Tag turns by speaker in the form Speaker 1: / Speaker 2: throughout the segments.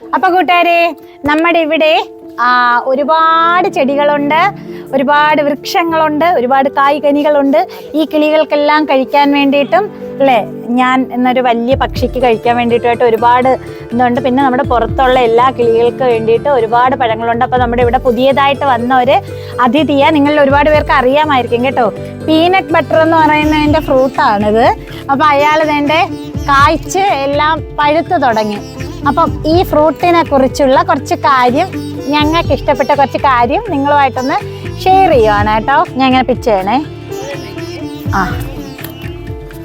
Speaker 1: അപ്പൊ കൂട്ടുകാരെ നമ്മുടെ ഇവിടെ ഒരുപാട് ചെടികളുണ്ട് ഒരുപാട് വൃക്ഷങ്ങളുണ്ട് ഒരുപാട് കായ്കനികളുണ്ട്. ഈ കിളികൾക്കെല്ലാം കഴിക്കാൻ വേണ്ടിയിട്ടും അല്ലേ? ഞാൻ എന്നൊരു വലിയ പക്ഷിക്ക് കഴിക്കാൻ വേണ്ടിയിട്ടുമായിട്ട് ഒരുപാട് ഇതുണ്ട് പിന്നെ നമ്മുടെ പുറത്തുള്ള എല്ലാ കിളികൾക്ക് വേണ്ടിയിട്ട് ഒരുപാട് പഴങ്ങളുണ്ട്. അപ്പൊ നമ്മുടെ ഇവിടെ പുതിയതായിട്ട് വന്ന ഒരു അതിഥിയ നിങ്ങളിൽ ഒരുപാട് പേർക്ക് അറിയാമായിരിക്കും കേട്ടോ. പീനട്ട് ബട്ടർ എന്ന് പറയുന്നതിന്റെ ഫ്രൂട്ടാണിത്. അപ്പൊ അയാൾ ഇതിന്റെ കായ്ച്ച് എല്ലാം പഴുത്തു തുടങ്ങി. അപ്പം ഈ ഫ്രൂട്ടിനെ കുറിച്ചുള്ള കുറച്ച് കാര്യം ഞങ്ങൾക്ക് ഇഷ്ടപ്പെട്ട കുറച്ച് കാര്യം നിങ്ങളുമായിട്ടൊന്ന് ഷെയർ ചെയ്യുവാണ് കേട്ടോ. ഞാൻ ഇങ്ങനെ പിച്ച് ചെയ്യണേ. ആ.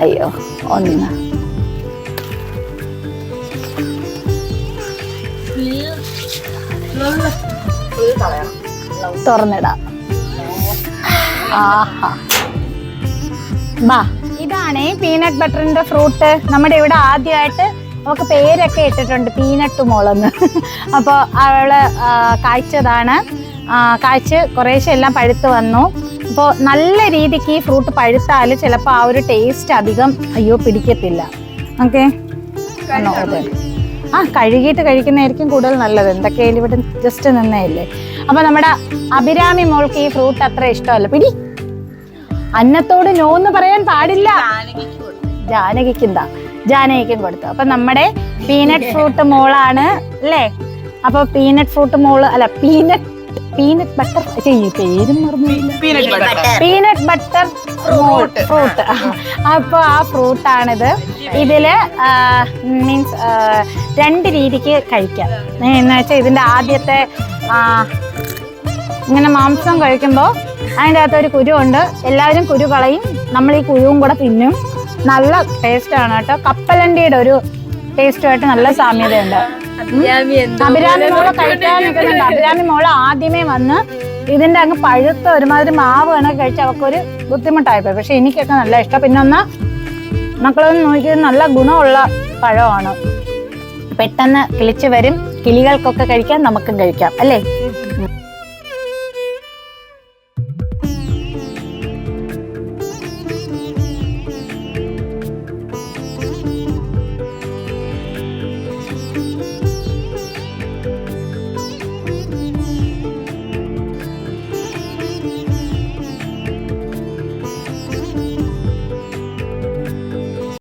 Speaker 1: അയ്യോ ഒന്ന്. തുറന്നിടാം. ഇതാണ് പീനട്ട് ബട്ടറിന്റെ ഫ്രൂട്ട് നമ്മുടെ ഇവിടെ ആദ്യമായിട്ട് നമുക്ക് പേരൊക്കെ ഇട്ടിട്ടുണ്ട് പീനട്ട് മോളെന്ന് അപ്പോൾ അവൾ കാഴ്ചതാണ് കായ്ച്ച് കുറേശ്ശെ എല്ലാം പഴുത്ത് വന്നു. അപ്പോൾ നല്ല രീതിക്ക് ഈ ഫ്രൂട്ട് പഴുത്താൽ ചിലപ്പോൾ ആ ഒരു ടേസ്റ്റ് അധികം അയ്യോ പിടിക്കത്തില്ല. ഓക്കെ? ആ കഴുകിയിട്ട് കഴിക്കുന്നതായിരിക്കും കൂടുതൽ നല്ലത്. എന്തൊക്കെയായാലും ഇവിടെ ജസ്റ്റ് നിന്നേയില്ലേ അപ്പോൾ നമ്മുടെ അഭിരാമി മോൾക്ക് ഈ ഫ്രൂട്ട് അത്ര ഇഷ്ടമല്ല. പിടി. അന്നത്തോട് നോ എന്ന് പറയാൻ പാടില്ല. ജാനകിക്കെന്താ ജാനകിക്കും കൊടുത്തു. അപ്പൊ നമ്മുടെ പീനട്ട് ഫ്രൂട്ട് മോളാണ് അല്ലേ? അപ്പൊ പീനട്ട് ഫ്രൂട്ട് മോൾ അല്ല പീനട്ട് പീനട്ട് ബട്ടർ പേരും മറന്നില്ല പീനട്ട് ബട്ടർ ഫ്രൂട്ട് അപ്പൊ ആ ഫ്രൂട്ടാണിത് ഇതിൽ മീൻസ് രണ്ട് രീതിക്ക് കഴിക്കാം. എന്ന് വെച്ചാൽ ഇതിന്റെ ആദ്യത്തെ ഇങ്ങനെ മാംസം കഴിക്കുമ്പോൾ അതിന്റെ അകത്തൊരു ഒരു കുരു ഉണ്ട്. എല്ലാവരും കുരു കളയും. നമ്മൾ ഈ കുരുവും കൂടെ തിന്നും. നല്ല ടേസ്റ്റ് ആണ് കേട്ടോ. കപ്പലണ്ടിയുടെ ഒരു ടേസ്റ്റുമായിട്ട് നല്ല സാമ്യതയുണ്ട്. അഭിരാമി മോൾ കഴിക്കാൻ നിൽക്കുന്നുണ്ട്. അഭിരാമി മോൾ ആദ്യമേ വന്ന് ഇതിന്റെ അങ്ങ് പഴുത്ത ഒരുമാതിരി മാവ് വേണമെങ്കിൽ കഴിച്ച് അവക്കൊരു ബുദ്ധിമുട്ടായിപ്പോയി. പക്ഷെ എനിക്കൊക്കെ നല്ല ഇഷ്ടം. പിന്നെ ഒന്ന് മക്കളൊന്ന് നോക്കിയത് നല്ല ഗുണമുള്ള പഴമാണ്. പെട്ടെന്ന് കിളിച്ചു വരും. കിളികൾക്കൊക്കെ കഴിക്കാം നമുക്കും കഴിക്കാം. അല്ലേ?